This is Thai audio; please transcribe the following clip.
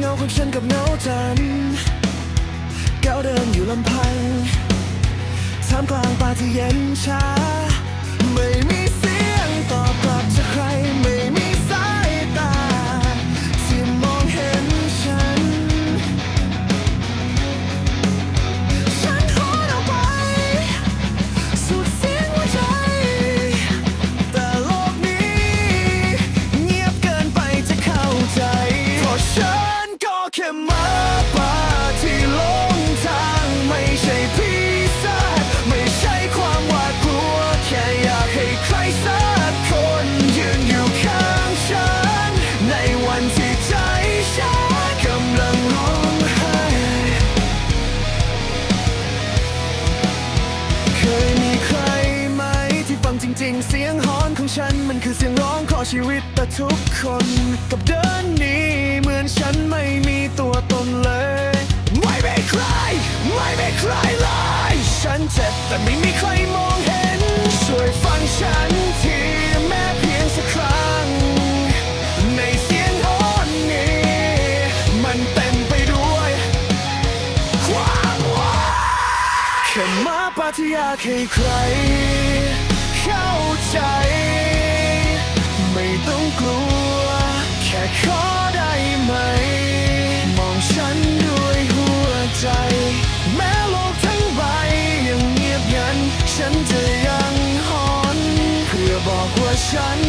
เงาของฉันกับเงาจันก้าวเดินอยู่ลำพังท่ามกลางป่าที่เย็นชา ใครสักคนยืนอยู่ข้างฉัน ในวันที่ใจฉันกำลังร้องไห้ เคยมีใครไหมที่ฟังจริงๆ เสียงฮอนของฉัน มันคือเสียงร้องขอชีวิตแต่ทุกคนกับเดินนี้เหมือนฉันไม่มีตัวตนเลย ไม่มีใคร ไม่มีใครเลย ฉันเจ็บแต่ไม่มีใคร ค่มาปฏิยาให้ใคร เข้าใจ ไม่ต้องกลัว แค่ขอได้ไหม มองฉันด้วยหัวใจ แม้โลกทั้งใบยังเงียบงัน ฉันจะยังหอน เพื่อบอกว่าฉัน